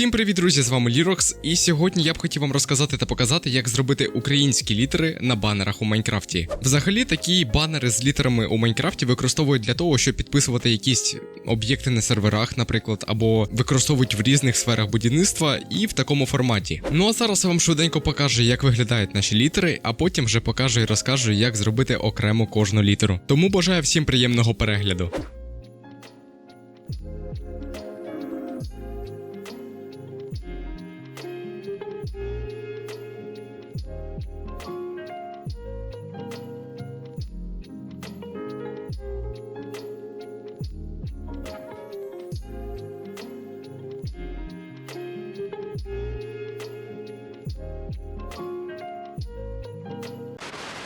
Всім привіт, друзі! З вами Лірокс, і сьогодні я б хотів вам розказати та показати, як зробити українські літери на банерах у Майнкрафті. Взагалі, такі банери з літерами у Майнкрафті використовують для того, щоб підписувати якісь об'єкти на серверах, наприклад, або використовують в різних сферах будівництва і в такому форматі. Ну а зараз я вам швиденько покажу, як виглядають наші літери, а потім вже покажу і розкажу, як зробити окремо кожну літеру. Тому бажаю всім приємного перегляду.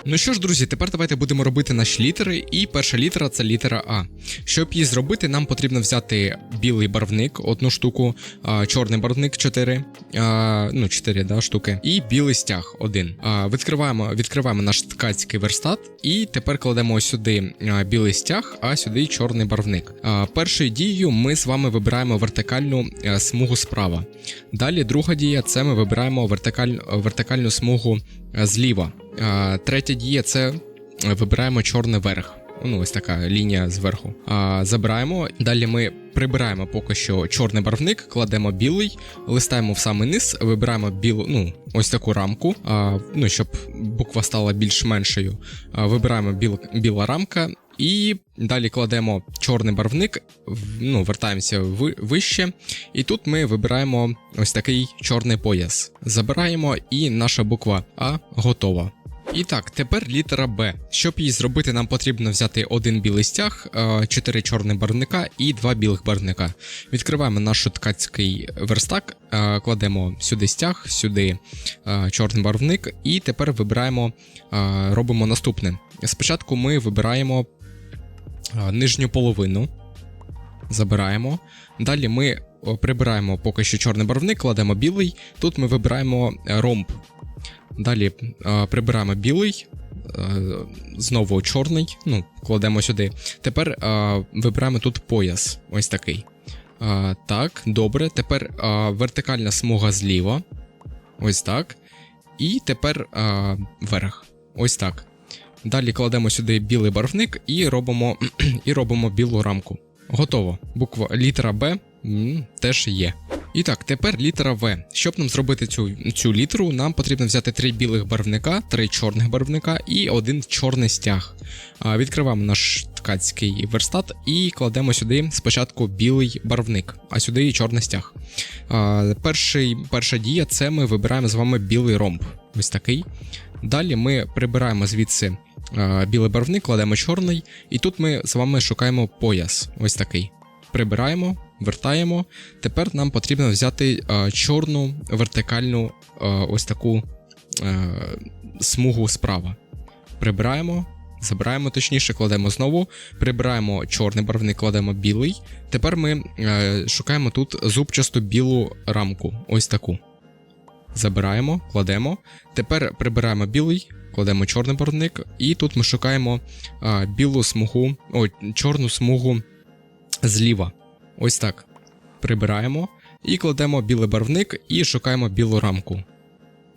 Ну що ж, друзі, тепер давайте будемо робити наші літери. І перша літера це літера А. Щоб її зробити, нам потрібно взяти білий барвник, одну штуку, чорний барвник 4, а, ну 4 да, штуки, і білий стяг один. Відкриваємо, відкриваємо наш ткацький верстат, і тепер кладемо сюди білий стяг, а сюди чорний барвник. Першою дією ми з вами вибираємо вертикальну а, смугу справа. Далі друга дія це ми вибираємо вертикаль, вертикальну смугу а, зліва. Третя дія це вибираємо чорний верх. Ну, ось така лінія зверху. А, Забираємо. Далі ми прибираємо поки що чорний барвник, кладемо білий, листаємо в самий низ, вибираємо білу, ну, ось таку рамку, а, ну, щоб буква стала більш меншою. А, Вибираємо біл, біла рамка. І далі кладемо чорний барвник, ну, вертаємося ви- вище, і тут ми вибираємо ось такий чорний пояс. Забираємо, і наша буква А готова. І так, тепер літера Б. Щоб її зробити, нам потрібно взяти один білий стяг, е, чотири чорних барвника і два білих барвника. Відкриваємо наш ткацький верстак, е, кладемо сюди стяг, сюди е, чорний барвник, і тепер вибираємо, е, робимо наступне. Спочатку ми вибираємо е, нижню половину, забираємо. Далі ми прибираємо поки що чорний барвник, кладемо білий. Тут ми вибираємо е, ромб. Далі е, прибираємо білий, е, знову чорний, ну, кладемо сюди. Тепер е, вибираємо тут пояс. Ось такий. Так, добре. Тепер вертикальна смуга зліва. Ось так. І тепер верх. Ось так. Далі кладемо сюди білий барвник і робимо, і робимо білу рамку. Готово. Буква літера Б м, теж є. І так, тепер літера В. Щоб нам зробити цю, цю літеру, нам потрібно взяти три білих барвника, три чорних барвника і один чорний стяг. Відкриваємо наш ткацький верстат і кладемо сюди спочатку білий барвник, а сюди і чорний стяг. Перший, перша дія це ми вибираємо з вами білий ромб. Ось такий. Далі ми прибираємо звідси білий барвник, кладемо чорний, і тут ми з вами шукаємо пояс. Ось такий. Прибираємо, вертаємо. Тепер нам потрібно взяти а, чорну вертикальну а, ось таку а, смугу справа. Прибираємо, забираємо точніше, кладемо знову. Прибираємо чорний барвник, кладемо білий. Тепер ми е, шукаємо тут зубчасту білу рамку. Ось таку. Забираємо, кладемо. Тепер прибираємо білий, кладемо чорний барвник, і тут ми шукаємо а, білу смугу, о, чорну смугу зліва. Ось так. Прибираємо і кладемо білий барвник і шукаємо білу рамку.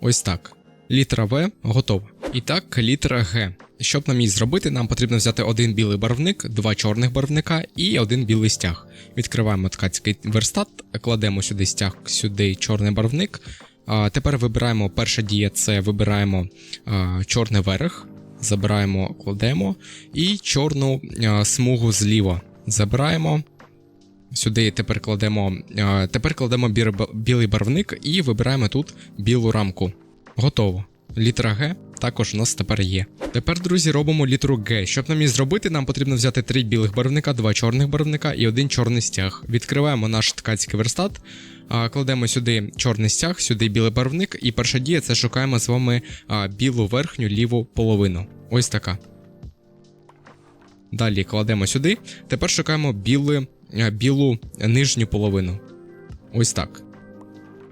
Ось так. Літера В готова. І так, літера Г. Щоб нам її зробити, нам потрібно взяти один білий барвник, два чорних барвника і один білий стяг. Відкриваємо ткацький верстат, кладемо сюди стяг, сюди чорний барвник. А, тепер вибираємо перша дія це вибираємо а, чорний верх, забираємо, кладемо, і чорну а, смугу зліва. Забираємо. Сюди тепер кладемо, тепер кладемо білий барвник і вибираємо тут білу рамку. Готово. Літера Г також у нас тепер є. Тепер, друзі, робимо літеру Г. Щоб нам її зробити, нам потрібно взяти три білих барвника, два чорних барвника і один чорний стяг. Відкриваємо наш ткацький верстат, кладемо сюди чорний стяг, сюди білий барвник, і перша дія це шукаємо з вами білу верхню ліву половину. Ось така. Далі кладемо сюди. Тепер шукаємо біли, білу нижню половину. Ось так.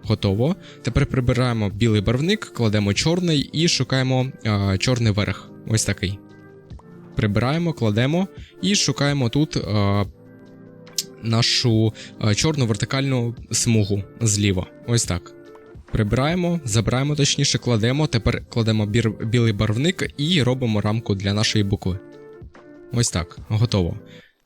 Готово. Тепер прибираємо білий барвник, кладемо чорний і шукаємо а, чорний верх. Ось такий. Прибираємо, кладемо і шукаємо тут а, нашу е, чорну вертикальну смугу зліва. Ось так. Прибираємо, забираємо, точніше, кладемо. Тепер кладемо бір, білий барвник і робимо рамку для нашої букви. Ось так, готово.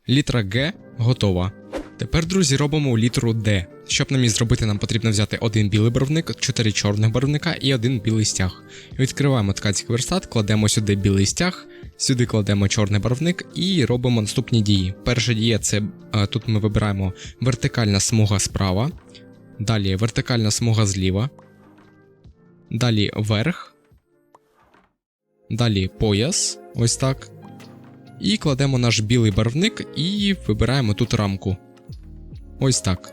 Літера Г готова. Тепер, друзі, робимо літеру Д. Щоб нам її зробити, нам потрібно взяти один білий барвник, чотири чорних барвника і один білий стяг. Відкриваємо ткацький верстат, кладемо сюди білий стяг, сюди кладемо чорний барвник і робимо наступні дії. Перша дія це тут ми вибираємо вертикальна смуга справа, далі вертикальна смуга зліва, далі верх, далі пояс, ось так. І кладемо наш білий барвник і вибираємо тут рамку. Ось так.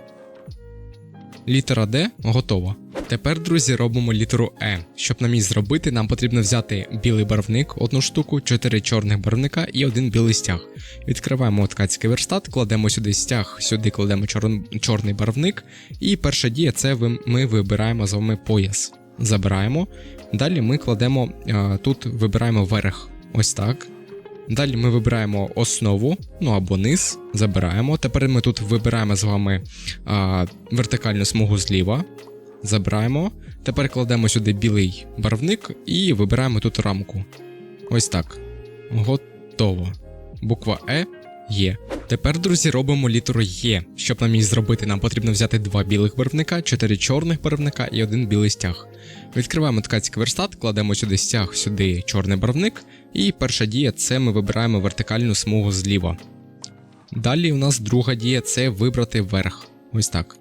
Літера D готова. Тепер, друзі, робимо літеру E. Щоб нам її зробити, нам потрібно взяти білий барвник, одну штуку, 4 чорних барвника і один білий стяг. Відкриваємо ткацький верстат, кладемо сюди стяг, сюди кладемо чор... чорний барвник. І перша дія це ми вибираємо з вами пояс. Забираємо. Далі ми кладемо а, тут, вибираємо верх. Ось так. Далі ми вибираємо основу, ну або низ, забираємо. Тепер ми тут вибираємо з вами а, вертикальну смугу зліва. Забираємо. Тепер кладемо сюди білий барвник і вибираємо тут рамку. Ось так. Готово. Буква Е є. Тепер, друзі, робимо літеру Є. Щоб нам її зробити, нам потрібно взяти два білих барвника, чотири чорних барвника і один білий стяг. Відкриваємо ткацький верстат, кладемо сюди стяг, сюди чорний барвник, і перша дія це ми вибираємо вертикальну смугу зліва. Далі у нас друга дія це вибрати верх. Ось так.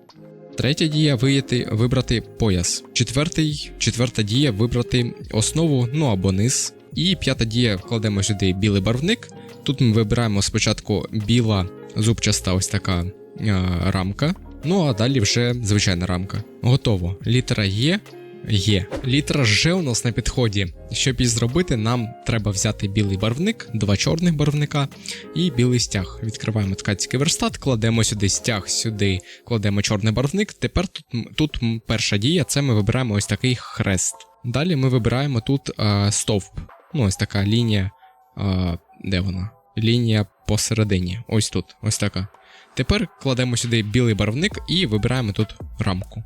Третя дія вияти, вибрати пояс. Четвертий, четверта дія вибрати основу, ну або низ. І п'ята дія вкладемо сюди білий барвник. Тут ми вибираємо спочатку біла зубчаста ось така е, рамка. Ну а далі вже звичайна рамка. Готово. Літера Є є. Літера Ж у нас на підході. Щоб її зробити, нам треба взяти білий барвник, два чорних барвника і білий стяг. Відкриваємо ткацький верстат, кладемо сюди стяг, сюди кладемо чорний барвник. Тепер тут, тут перша дія це ми вибираємо ось такий хрест. Далі ми вибираємо тут а, стовп. Ну, ось така лінія. А, де вона? Лінія посередині. Ось тут, ось така. Тепер кладемо сюди білий барвник і вибираємо тут рамку.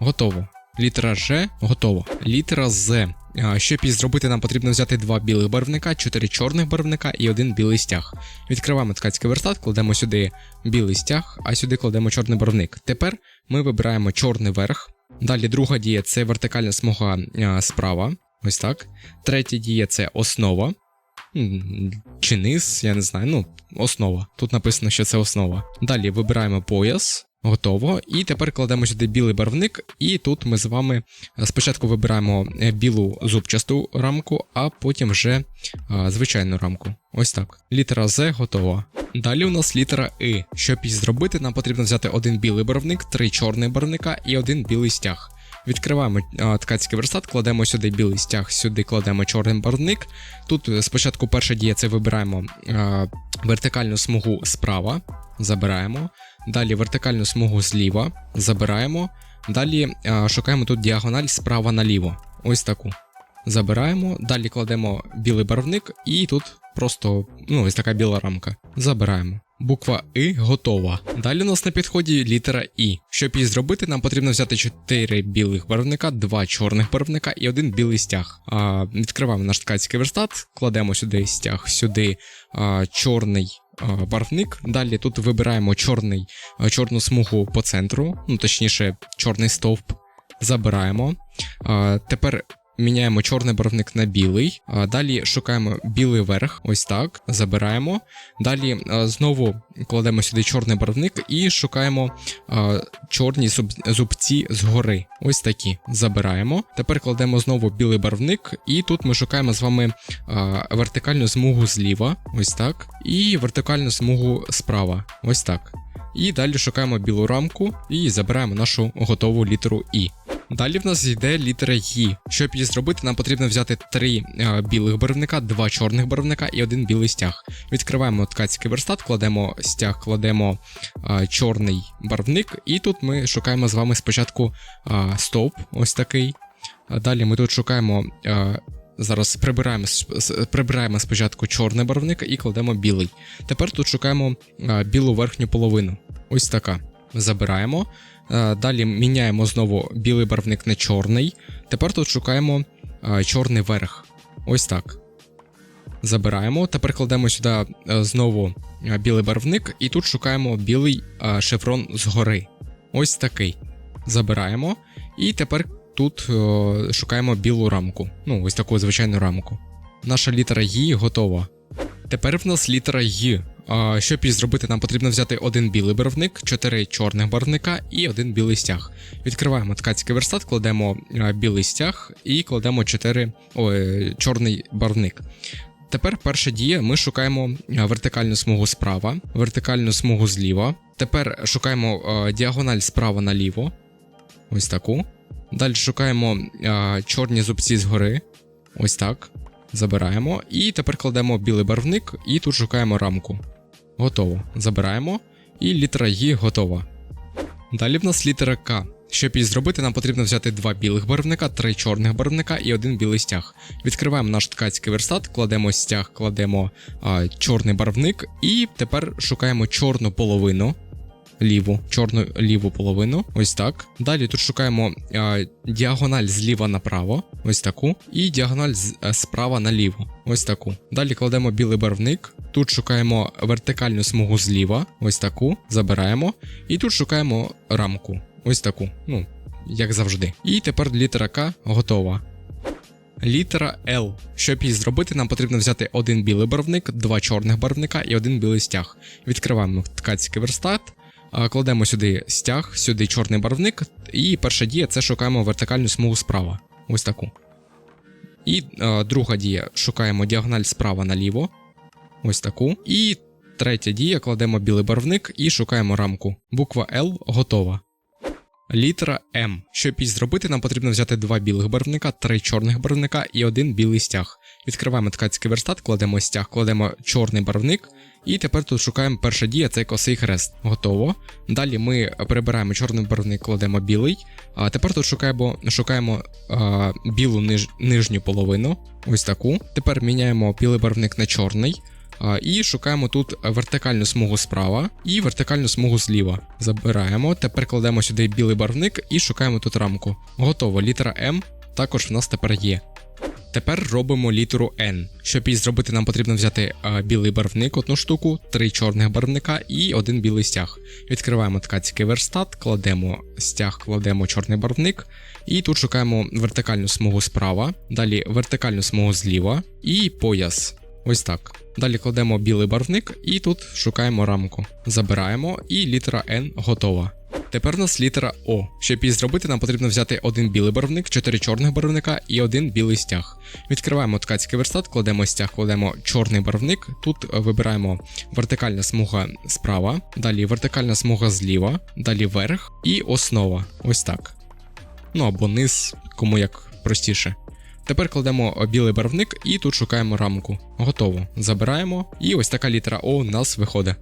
Готово. Літера Ж готова. Літера З. Щоб її зробити, нам потрібно взяти два білих барвника, чотири чорних барвника і один білий стяг. Відкриваємо ткацький верстат, кладемо сюди білий стяг, а сюди кладемо чорний барвник. Тепер ми вибираємо чорний верх. Далі друга дія це вертикальна смуга справа. Ось так. Третя дія це основа. Чи низ, я не знаю, ну, основа. Тут написано, що це основа. Далі вибираємо пояс. Готово. І тепер кладемо сюди білий барвник, і тут ми з вами спочатку вибираємо білу зубчасту рамку, а потім вже а, звичайну рамку. Ось так. Літера З готова. Далі у нас літера И. Щоб її зробити, нам потрібно взяти один білий барвник, три чорних барвника і один білий стяг. Відкриваємо ткацький верстат, кладемо сюди білий стяг, сюди кладемо чорний барвник. Тут спочатку перша дія це вибираємо вертикальну смугу справа, забираємо. Далі вертикальну смугу зліва, забираємо. Далі а, шукаємо тут діагональ справа наліво. Ось таку. Забираємо, далі кладемо білий барвник, і тут просто ну, ось така біла рамка. Забираємо. Буква І готова. Далі у нас на підході літера І. Щоб її зробити, нам потрібно взяти 4 білих барвника, 2 чорних барвника і один білий стяг. А, Відкриваємо наш ткацький верстат, кладемо сюди стяг, сюди а, чорний барвник. Далі тут вибираємо чорний, чорну смугу по центру, ну точніше, чорний стовп. Забираємо. Тепер Міняємо чорний барвник на білий. Далі шукаємо білий верх, ось так. Забираємо. Далі знову кладемо сюди чорний барвник і шукаємо чорні зубці згори. Ось такі. Забираємо. Тепер кладемо знову білий барвник, і тут ми шукаємо з вами вертикальну смугу зліва, ось так. І вертикальну смугу справа. Ось так. І далі шукаємо білу рамку і забираємо нашу готову літеру І. Далі в нас йде літера «Ї». Щоб її зробити, нам потрібно взяти три а, білих барвника, два чорних барвника і один білий стяг. Відкриваємо ткацький верстат, кладемо стяг, кладемо а, чорний барвник, і тут ми шукаємо з вами спочатку а, стовп, ось такий. Далі ми тут шукаємо а, зараз прибираємо, прибираємо спочатку чорний барвник і кладемо білий. Тепер тут шукаємо білу верхню половину. Ось така. Забираємо. Далі міняємо знову білий барвник на чорний. Тепер тут шукаємо чорний верх. Ось так. Забираємо. Тепер кладемо сюди знову білий барвник, і тут шукаємо білий шеврон згори. Ось такий. Забираємо. І тепер тут е, шукаємо білу рамку. Ну, ось таку звичайну рамку. Наша літера «Й» готова. Тепер в нас літера «Й». А, щоб її зробити, нам потрібно взяти один білий барвник, чотири чорних барвника і один білий стяг. Відкриваємо ткацький верстат, кладемо е, білий стяг і кладемо 4, ой, чорний барвник. Тепер перша дія: ми шукаємо е, вертикальну смугу справа, вертикальну смугу зліва. Тепер шукаємо діагональ справа наліво. Ось таку. Далі шукаємо е, чорні зубці згори. Ось так. Забираємо. І тепер кладемо білий барвник і тут шукаємо рамку. Готово. Забираємо. І літера «Й» готова. Далі в нас літера К. Щоб її зробити, нам потрібно взяти два білих барвника, три чорних барвника і один білий стяг. Відкриваємо наш ткацький верстат, кладемо стяг, кладемо а, чорний барвник, і тепер шукаємо чорну половину. Ліву, чорну ліву половину, ось так. Далі тут шукаємо а, діагональ зліва направо, ось таку, і діагональ з, а, справа наліво, ось таку. Далі кладемо білий барвник. Тут шукаємо вертикальну смугу зліва, ось таку, забираємо. І тут шукаємо рамку, ось таку, ну, як завжди. І тепер літера К готова. Літера L. Щоб її зробити, нам потрібно взяти один білий барвник, два чорних барвника і один білий стяг. Відкриваємо ткацький верстат, кладемо сюди стяг, сюди чорний барвник, і перша дія це шукаємо вертикальну смугу справа. Ось таку. І е, друга дія шукаємо діагональ справа наліво. Ось таку. І третя дія кладемо білий барвник і шукаємо рамку. Буква L готова. Літера М. Щоб її зробити, нам потрібно взяти два білих барвника, три чорних барвника і один білий стяг. Відкриваємо ткацький верстат, кладемо стяг, кладемо чорний барвник, і тепер тут шукаємо перша дія це косий хрест. Готово. Далі ми прибираємо чорний барвник, кладемо білий. А тепер тут шукаємо, шукаємо а, білу ниж, нижню половину. Ось таку. Тепер міняємо білий барвник на чорний. І шукаємо тут вертикальну смугу справа і вертикальну смугу зліва. Забираємо. Тепер кладемо сюди білий барвник і шукаємо тут рамку. Готово. Літера М також в нас тепер є. Тепер робимо літеру N. Щоб її зробити, нам потрібно взяти а, білий барвник, одну штуку, три чорних барвника і один білий стяг. Відкриваємо ткацький верстат, кладемо стяг, кладемо чорний барвник, і тут шукаємо вертикальну смугу справа, далі вертикальну смугу зліва і пояс. Ось так. Далі кладемо білий барвник і тут шукаємо рамку. Забираємо, і літера N готова. Тепер у нас літера О. Щоб її зробити, нам потрібно взяти один білий барвник, чотири чорних барвника і один білий стяг. Відкриваємо ткацький верстат, кладемо стяг, кладемо чорний барвник. Тут е, вибираємо вертикальна смуга справа, далі вертикальна смуга зліва, далі верх і основа. Ось так. Ну або низ, кому як простіше. Тепер кладемо білий барвник і тут шукаємо рамку. Готово. Забираємо, і ось така літера О у нас виходить.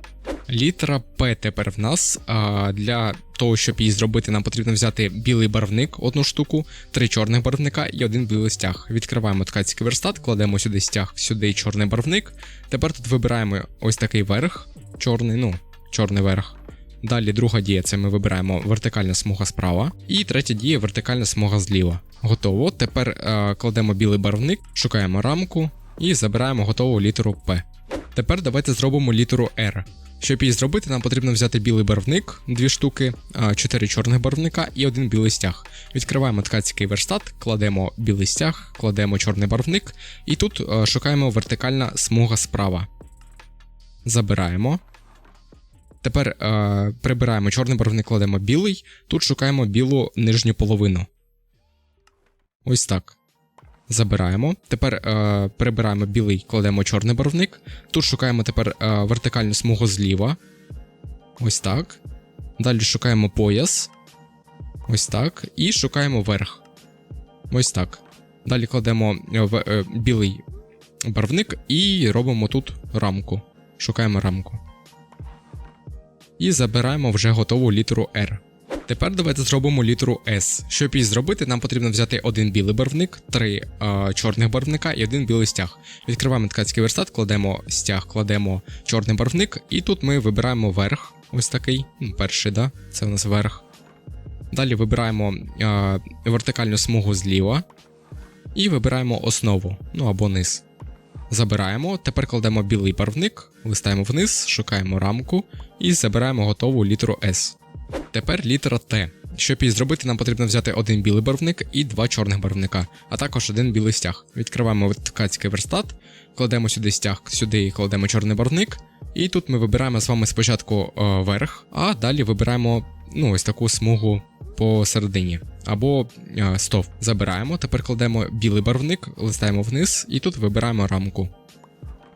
Літера П тепер в нас. А для того, щоб її зробити, нам потрібно взяти білий барвник, одну штуку, три чорних барвника і один білий стяг. Відкриваємо ткацький верстат, кладемо сюди стяг, сюди чорний барвник. Тепер тут вибираємо ось такий верх, чорний, ну, чорний верх. Далі друга дія це ми вибираємо вертикальна смуга справа. І третя дія вертикальна смуга зліва. Готово. Тепер е, кладемо білий барвник, шукаємо рамку і забираємо готову літеру П. Тепер давайте зробимо літеру R. Щоб її зробити, нам потрібно взяти білий барвник, дві штуки, е, чотири чорних барвника і один білий стяг. Відкриваємо ткацький верстат, кладемо білий стяг, кладемо чорний барвник, і тут е, шукаємо вертикальна смуга справа. Забираємо. Тепер е, прибираємо чорний барвник, кладемо білий. Тут шукаємо білу нижню половину. Ось так. Забираємо. Тепер е, прибираємо білий, кладемо чорний барвник. Тут шукаємо тепер е, вертикальну смугу зліва. Ось так. Далі шукаємо пояс. Ось так. І шукаємо верх. Ось так. Далі кладемо е, в, е, білий барвник і робимо тут рамку. Шукаємо рамку і забираємо вже готову літеру R. Тепер давайте зробимо літеру S. Щоб її зробити, нам потрібно взяти один білий барвник, три е, чорних барвника і один білий стяг. Відкриваємо ткацький верстат, кладемо стяг, кладемо чорний барвник, і тут ми вибираємо верх. Ось такий. Ну, перший, да? Це у нас верх. Далі вибираємо е, вертикальну смугу зліва. І вибираємо основу, ну або низ. Забираємо. Тепер кладемо білий барвник, листаємо вниз, шукаємо рамку і забираємо готову літеру S. Тепер літера Т. Щоб її зробити, нам потрібно взяти один білий барвник і два чорних барвника, а також один білий стяг. Відкриваємо ткацький верстат, кладемо сюди стяг, сюди кладемо чорний барвник, і тут ми вибираємо з вами спочатку е, верх, а далі вибираємо ну, ось таку смугу посередині. Або е, стов. Забираємо, тепер кладемо білий барвник, листаємо вниз, і тут вибираємо рамку.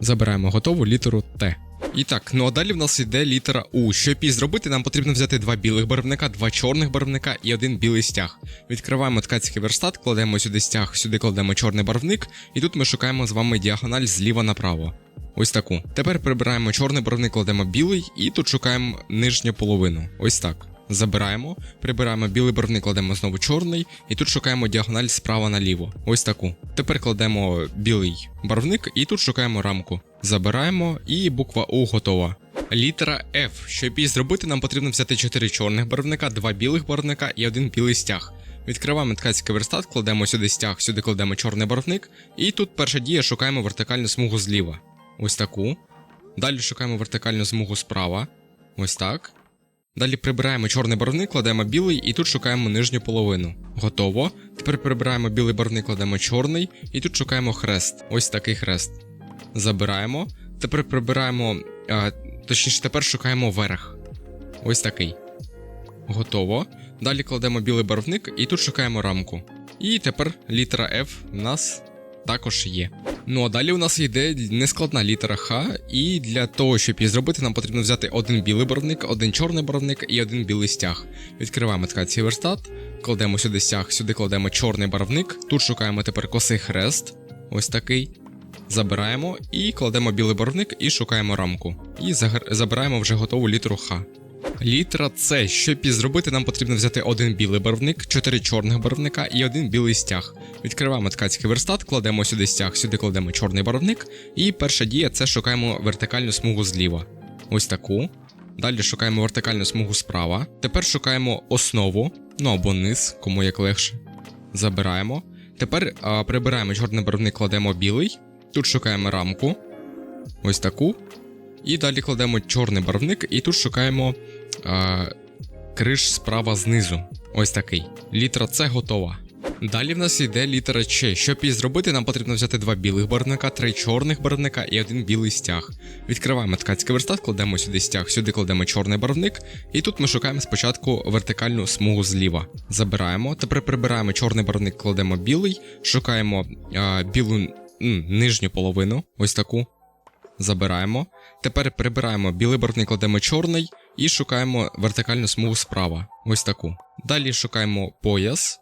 Забираємо готову літеру Т. І так, ну а далі в нас йде літера У. Щоб її зробити, нам потрібно взяти два білих барвника, два чорних барвника і один білий стяг. Відкриваємо ткацький верстат, кладемо сюди стяг, сюди кладемо чорний барвник, і тут ми шукаємо з вами діагональ зліва направо. Ось таку. Тепер прибираємо чорний барвник, кладемо білий, і тут шукаємо нижню половину. Ось так. Забираємо, прибираємо білий барвник, кладемо знову чорний, і тут шукаємо діагональ справа наліво. Ось таку. Тепер кладемо білий барвник і тут шукаємо рамку. Забираємо, і буква У готова. Літера F. Щоб її зробити, нам потрібно взяти 4 чорних барвника, 2 білих барвника і один білий стяг. Відкриваємо ткацький верстат, кладемо сюди стяг, сюди кладемо чорний барвник, і тут перша дія шукаємо вертикальну смугу зліва. Ось таку. Далі шукаємо вертикальну смугу справа. Ось так. Далі прибираємо чорний барвник, кладемо білий і тут шукаємо нижню половину. Готово. Тепер прибираємо білий барвник, кладемо чорний, і тут шукаємо хрест. Ось такий хрест. Забираємо. Тепер прибираємо. А, точніше, тепер шукаємо верх. Ось такий. Готово. Далі кладемо білий барвник і тут шукаємо рамку. І тепер літера F у нас також є. Ну а далі у нас йде нескладна літера Х, і для того, щоб її зробити, нам потрібно взяти один білий барвник, один чорний барвник і один білий стяг. Відкриваємо ткацький верстат, кладемо сюди стяг, сюди кладемо чорний барвник. Тут шукаємо тепер косий хрест. Ось такий. Забираємо і кладемо білий барвник і шукаємо рамку. І забираємо вже готову літеру Х. Літера С. Щоб її зробити, нам потрібно взяти один білий барвник, чотири чорних барвника і один білий стяг. Відкриваємо ткацький верстат, кладемо сюди стяг, сюди кладемо чорний барвник. І перша дія це шукаємо вертикальну смугу зліва. Ось таку. Далі шукаємо вертикальну смугу справа. Тепер шукаємо основу, ну або низ, кому як легше. Забираємо. Тепер а, прибираємо чорний барвник, кладемо білий. Тут шукаємо рамку. Ось таку. І далі кладемо чорний барвник, і тут шукаємо а, криш справа знизу. Ось такий. Літера С готова. Далі в нас йде літера Ч. Щоб її зробити, нам потрібно взяти два білих барвника, три чорних барвника і один білий стяг. Відкриваємо ткацький верстат, кладемо сюди стяг, сюди кладемо чорний барвник, і тут ми шукаємо спочатку вертикальну смугу зліва. Забираємо, тепер прибираємо чорний барвник, кладемо білий, шукаємо а, білу м, нижню половину, ось таку. Забираємо. Тепер прибираємо білий барвник, кладемо чорний і шукаємо вертикальну смугу справа. Ось таку. Далі шукаємо пояс.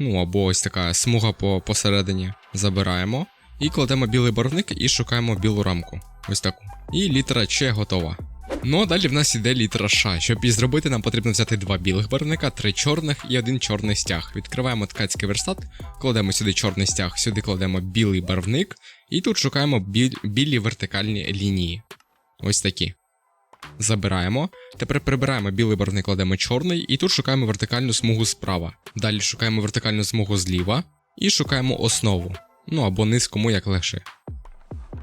Ну або ось така смуга по посередині. Забираємо. І кладемо білий барвник і шукаємо білу рамку. Ось таку. І літера Ч готова. Ну а далі в нас іде літера Ш. Щоб її зробити, нам потрібно взяти два білих барвника, три чорних і один чорний стяг. Відкриваємо ткацький верстат, кладемо сюди чорний стяг, сюди кладемо білий барвник, і тут шукаємо білі вертикальні лінії. Ось такі. Забираємо. Тепер прибираємо білий барвник, кладемо чорний, і тут шукаємо вертикальну смугу справа. Далі шукаємо вертикальну смугу зліва і шукаємо основу. Ну або низ, кому як легше.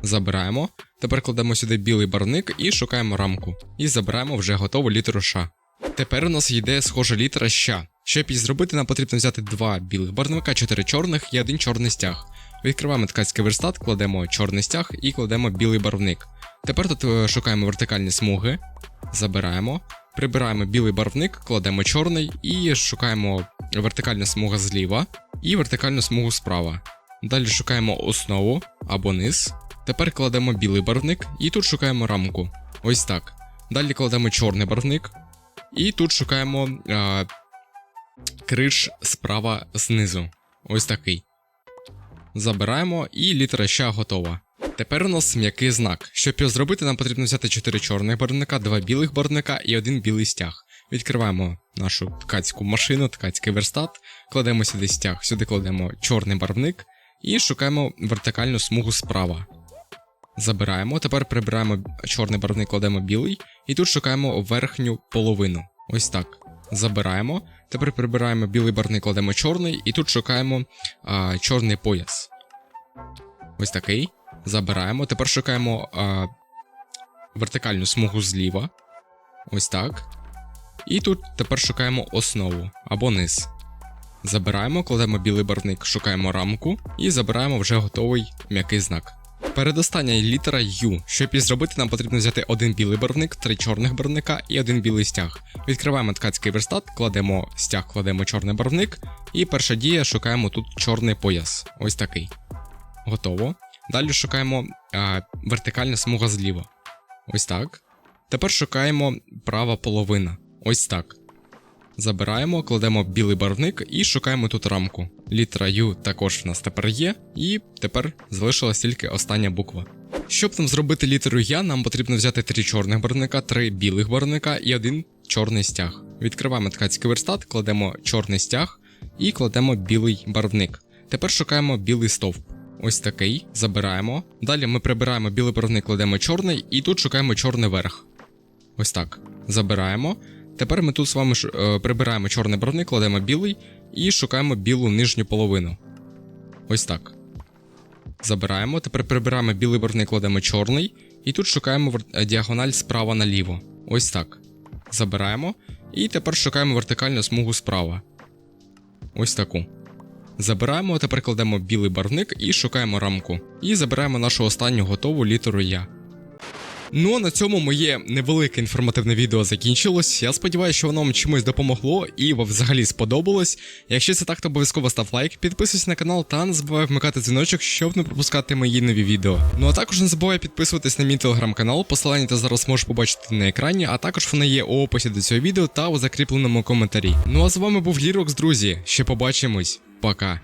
Забираємо. Тепер кладемо сюди білий барвник і шукаємо рамку. І забираємо вже готову літеру Ш. Тепер у нас йде схожа літера Щ. Щоб її зробити, нам потрібно взяти два білих барвника, чотири чорних і один чорний стяг. Відкриваємо ткацький верстат, кладемо чорний стяг і кладемо білий барвник. Тепер тут е, шукаємо вертикальні смуги, забираємо, прибираємо білий барвник, кладемо чорний і шукаємо вертикальну смугу зліва і вертикальну смугу справа. Далі шукаємо основу або низ. Тепер кладемо білий барвник і тут шукаємо рамку. Ось так. Далі кладемо чорний барвник. І тут шукаємо а, криш справа знизу. Ось такий. Забираємо і літера Щ готова. Тепер у нас м'який знак. Щоб його зробити, нам потрібно взяти 4 чорних барвника, 2 білих барвника і один білий стяг. Відкриваємо нашу ткацьку машину, ткацький верстат, кладемо сюди стяг, сюди кладемо чорний барвник і шукаємо вертикальну смугу справа. Забираємо, тепер прибираємо чорний барвник, кладемо білий, і тут шукаємо верхню половину. Ось так. Забираємо. Тепер прибираємо білий барвник, кладемо чорний, і тут шукаємо а, чорний пояс. Ось такий. Забираємо. Тепер шукаємо а, вертикальну смугу зліва. Ось так. І тут тепер шукаємо основу або низ. Забираємо, кладемо білий барвник, шукаємо рамку і забираємо вже готовий м'який знак. Передостання літера U. Щоб її зробити, нам потрібно взяти один білий барвник, три чорних барвника і один білий стяг. Відкриваємо ткацький верстат, кладемо стяг, кладемо чорний барвник, і перша дія шукаємо тут чорний пояс. Ось такий. Готово. Далі шукаємо а, вертикальна смуга зліва. Ось так. Тепер шукаємо права половина. Ось так. Забираємо, кладемо білий барвник і шукаємо тут рамку. Літера U також в нас тепер є, і тепер залишилась тільки остання буква. Щоб нам зробити літеру Я, нам потрібно взяти три чорних барвника, три білих барвника і один чорний стяг. Відкриваємо ткацький верстат, кладемо чорний стяг і кладемо білий барвник. Тепер шукаємо білий стовп. Ось такий, забираємо. Далі ми прибираємо білий барвник, кладемо чорний, і тут шукаємо чорний верх. Ось так. Забираємо. Тепер ми тут з вами е, прибираємо чорний барвник, кладемо білий і шукаємо білу нижню половину. Ось так. Забираємо. Тепер прибираємо білий барвник, кладемо чорний. І тут шукаємо е, діагональ справа наліво. Ось так. Забираємо. І тепер шукаємо вертикальну смугу справа. Ось таку. Забираємо, тепер кладемо білий барвник і шукаємо рамку. І забираємо нашу останню готову літеру Я. Ну а на цьому моє невелике інформативне відео закінчилось. Я сподіваюся, що воно вам чимось допомогло і вам взагалі сподобалось. Якщо це так, то обов'язково став лайк, підписуйся на канал та не забувай вмикати дзвіночок, щоб не пропускати мої нові відео. Ну а також не забувай підписуватись на мій телеграм-канал, посилання ти зараз можеш побачити на екрані, а також воно є у описі до цього відео та у закріпленому коментарі. Ну а з вами був Лірокс, друзі. Ще побачимось. Пока.